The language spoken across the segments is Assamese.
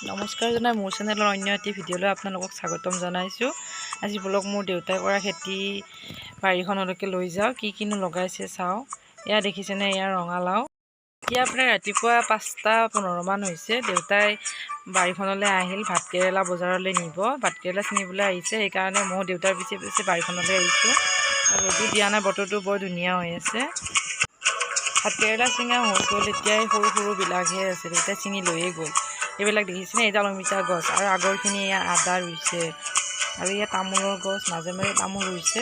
নমস্কাৰ জনাই মোৰ চেনেলৰ অন্য এটি ভিডিঅ'লৈ আপোনালোকক স্বাগতম জনাইছোঁ। আজি ব্লগ মোৰ দেউতাই কৰা খেতি বাৰীখনলৈকে লৈ যাওঁ কি কিনো লগাইছে চাওঁ। এয়া দেখিছেনে এয়া ৰঙালাও এতিয়া প্ৰায় ৰাতিপুৱা পাঁচটা পোন্ধৰমান হৈছে। দেউতাই বাৰীখনলৈ আহিল ভাতকেৰেলা বজাৰলৈ নিব। ভাতকেৰেলা ছিঙিবলৈ আহিছে সেইকাৰণে ময়ো দেউতাৰ পিছে পিছে বাৰীখনলৈ আহিছোঁ। আৰু ৰ'দো দিয়া নাই বতৰটো বৰ ধুনীয়া হৈ আছে। ভাতকেৰেলা ছিঙা হৈ গ'ল এতিয়া এই সৰু সৰুবিলাকহে আছে দেউতাই ছিঙি লৈয়ে গ'ল। এইবিলাক দেখিছেনে এইডাল অমিতা গছ আৰু আগৰখিনি এয়া আদা ৰুইছে। আৰু ইয়াত তামোলৰ গছ, মাজে মাজে তামোল ৰুইছে।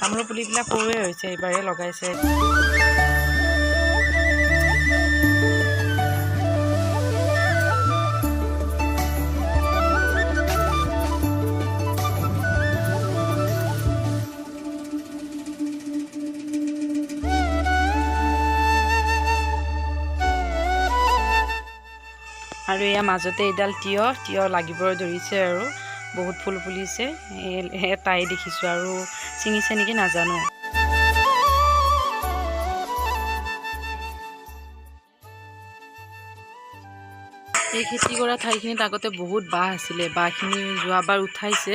তামোলৰ পুলিবিলাক সৰুৱে হৈছে এইবাৰে লগাইছে। আৰু এয়া মাজতে এইডাল তিয়হ তিয়হ লাগিবলৈ ধৰিছে আৰু বহুত ফুল ফুলিছে। এটাই দেখিছোঁ আৰু ছিঙিছে নেকি নাজানো। এই খেতি কৰা ঠাইখিনিত আগতে বহুত বাঁহ আছিলে। বাঁহখিনি যোৱাবাৰ উঠাইছে।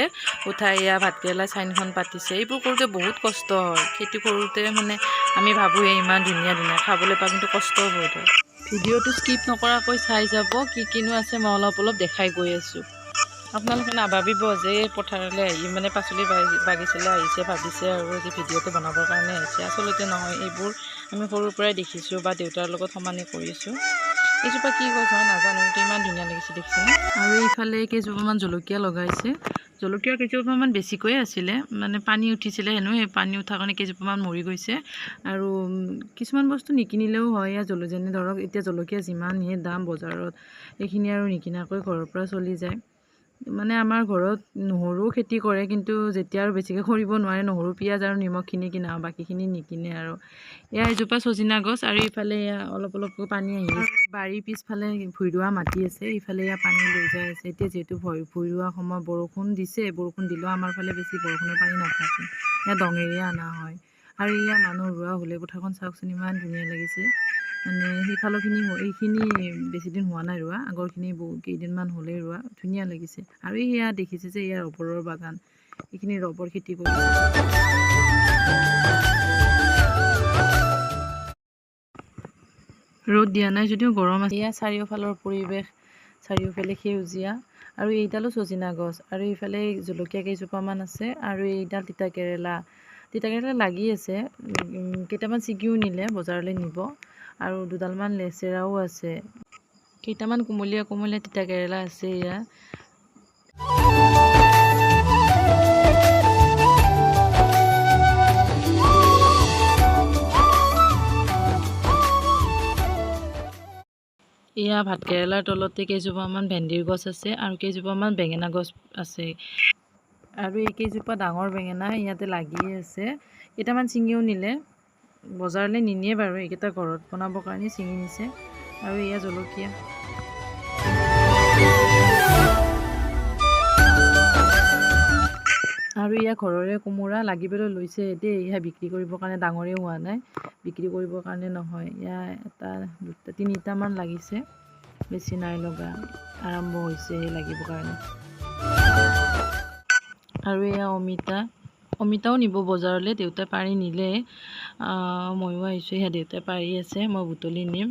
উঠাই এয়া ভাতকেৰেলা চাইনখন পাতিছে। এইবোৰ কৰোঁতে বহুত কষ্ট হয়। খেতি কৰোঁতে মানে আমি ভাবোঁ ইমান ধুনীয়া ধুনীয়া খাবলৈ পাওঁ কিন্তু বহুত হয় ভিডিঅ'টো স্কিপ নকৰাকৈ চাই যাব কি কিনো আছে, মই অলপ অলপ দেখাই গৈ আছোঁ। আপোনালোকে নাভাবিব যে পথাৰলৈ আহি মানে পাচলি বাগি বাগিচালৈ আহিছে, ভাবিছে আৰু যে ভিডিঅ'টো বনাবৰ কাৰণে আহিছে। আচলতে নহয়, এইবোৰ আমি সৰুৰ পৰাই দেখিছোঁ বা দেউতাৰ লগত সমানে কৰিছোঁ। এইজোপা কি গছ হয় নাজানো ইমান ধুনীয়া লাগিছে দেখিছেনে? আৰু এইফালে কেইজোপামান জলকীয়া লগাইছে। জলকীয়া কেইজোপামান বেছিকৈয়ে আছিলে মানে পানী উঠিছিলে হেনো সেই পানী উঠাৰ কাৰণে কেইজোপামান মৰি গৈছে। আৰু কিছুমান বস্তু নিকিনিলেও হয় ইয়াত জল যেনে ধৰক এতিয়া জলকীয়া যিমানহে দাম বজাৰত এইখিনি আৰু নিকিনাকৈ ঘৰৰ পৰা চলি যায়। মানে আমাৰ ঘৰত নহৰুও খেতি কৰে কিন্তু যেতিয়া আৰু বেছিকৈ কৰিব নোৱাৰে নহৰু পিঁয়াজ আৰু নিমখখিনি কিনা বাকীখিনি নিকিনে আৰু। এয়া এজোপা চজিনা গছ আৰু ইফালে এয়া অলপ অলপকৈ পানী আহি বাৰীৰ পিছফালে ভুই ৰোৱা মাটি আছে ইফালে এয়া পানী লৈ যাই আছে। এতিয়া যিহেতু ভুই ভুই ৰোৱা সময় বৰষুণ দিছে বৰষুণ দিলেও আমাৰ ফালে বেছি বৰষুণৰ পানী নাথাকে। এয়া ডঙেৰিয়ে অনা হয়। আৰু এয়া মানুহ ৰোৱা হ'লে পথাৰখন চাওকচোন ইমান ধুনীয়া লাগিছে। মানে সেইফালৰখিনি এইখিনি বেছি দিন হোৱা নাই ৰোৱা আগৰখিনি বহু কেইদিনমান হ'লেই ৰোৱা ধুনীয়া লাগিছে। আৰু এয়া দেখিছে যে এয়া ৰবৰৰ বাগান এইখিনি ৰবৰ খেতি কৰিছে ৰ'দ দিয়া নাই যদিও গৰম আছে। এয়া চাৰিওফালৰ পৰিৱেশ চাৰিওফালে সেউজীয়া আৰু এইডালো চজিনা গছ আৰু এইফালে জলকীয়া কেইজোপামান আছে আৰু এইডাল তিতা কেৰেলা তিতা কেৰেলা লাগি আছে কেইটামান ছিগিও নিলে বজাৰলৈ নিব। আৰু দুডালমান লেচেৰাও আছে। কেইটামান কোমলীয়া কোমলীয়া তিতা কেৰেলা আছে এয়া। এয়া ভাতকেৰেলাৰ তলতে কেইজোপামান ভেন্দিৰ গছ আছে আৰু কেইজোপামান বেঙেনা গছ আছে। আৰু এই কেইজোপা ডাঙৰ বেঙেনা ইয়াতে লাগিয়ে আছে। কেইটামান ছিঙিও নিলে। বজাৰলৈ নিনিয়ে বাৰু এইকেইটা ঘৰত বনাবৰ কাৰণে ছিঙি নিছে আৰু এয়া জলকীয়া। আৰু এয়া ঘৰৰে কোমোৰা লাগিবলৈ লৈছে দেই এয়া বিক্ৰী কৰিবৰ কাৰণে ডাঙৰেই হোৱা নাই বিক্ৰী কৰিবৰ কাৰণে নহয়। এয়া এটা দুটা তিনিটামান লাগিছে বেছি নাই লগা আৰম্ভ হৈছেহে লাগিবৰ কাৰণে। আৰু এয়া অমিতা অমিতাও নিব বজাৰলৈ দেউতাই পাৰি নিলে। ময়ো আহিছোঁ সেয়া দেউতাই পাৰি আছে মই বুটলি নিম।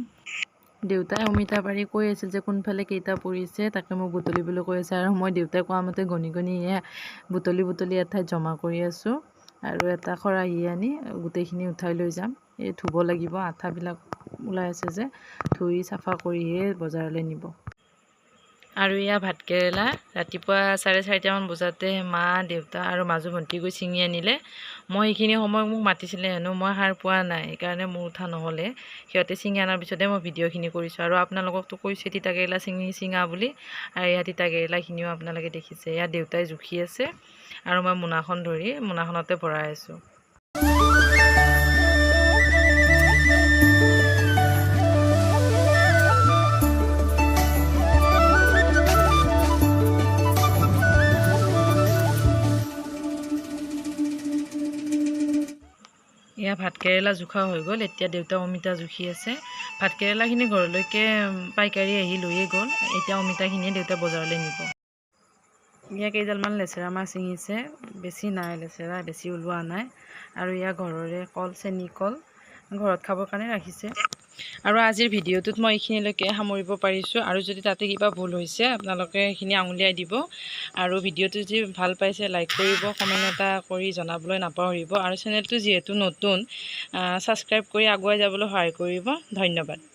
দেউতাই অমিতা পাৰি কৈ আছিল যে কোনফালে কেইটা পৰিছে তাকে মোক বুটলিবলৈ কৈ আছে। আৰু মই দেউতাই কোৱা মতে গণি গণি বুটলি বুটলি এঠাইত জমা কৰি আছোঁ আৰু এটা খৰাহি আনি গোটেইখিনি উঠাই লৈ যাম। এই ধুব লাগিব আঠাবিলাক ওলাই আছে যে ধুই চাফা কৰিহে বজাৰলৈ নিব। আৰু এয়া ভাতকেৰেলা ৰাতিপুৱা চাৰে চাৰিটামান বজাতে মা দেউতা আৰু মাজু ভণ্টি গৈ ছিঙি আনিলে। মই এইখিনি সময় মোক মাতিছিলে হেনো মই সাৰ পোৱা নাই সেইকাৰণে মোৰ উঠা নহ'লে। সিহঁতে ছিঙি অনাৰ পিছতে মই ভিডিঅ'খিনি কৰিছোঁ আৰু আপোনালোককতো কৈছোঁ তিতাকেৰেলা ছিঙি ছিঙা বুলি। আৰু এয়া তিতাকেৰেলাখিনিও আপোনালোকে দেখিছে এয়া দেউতাই জুখি আছে। আৰু মই মোনাখন ধৰি মোনাখনতে ভৰাই আছোঁ। এয়া ভাতকেৰেলা জোখা হৈ গ'ল, এতিয়া দেউতা অমিতা জুখি আছে। ভাতকেৰেলাখিনি ঘৰলৈকে পাইকাৰী আহি লৈয়ে গ'ল। এতিয়া অমিতাখিনিয়ে দেউতা বজাৰলৈ নিব। ইয়া কেইডালমান লেচেৰা মাছ ছিঙিছে। বেছি নাই লেচেৰা, বেছি ওলোৱা নাই। আৰু ইয়া ঘৰৰে কল, চেনি কল ঘৰত খাবৰ কাৰণে ৰাখিছে। আৰু আজিৰ ভিডিঅ'টোত মই এইখিনিলৈকে সামৰিব পাৰিছোঁ। আৰু যদি তাতে কিবা ভুল হৈছে আপোনালোকে সেইখিনি আঙুলিয়াই দিব। আৰু ভিডিঅ'টো যদি ভাল পাইছে লাইক কৰিব কমেণ্ট এটা কৰি জনাবলৈ নাপাহৰিব। আৰু চেনেলটো যিহেতু নতুন ছাবস্ক্ৰাইব কৰি আগুৱাই যাবলৈ সহায় কৰিব। ধন্যবাদ।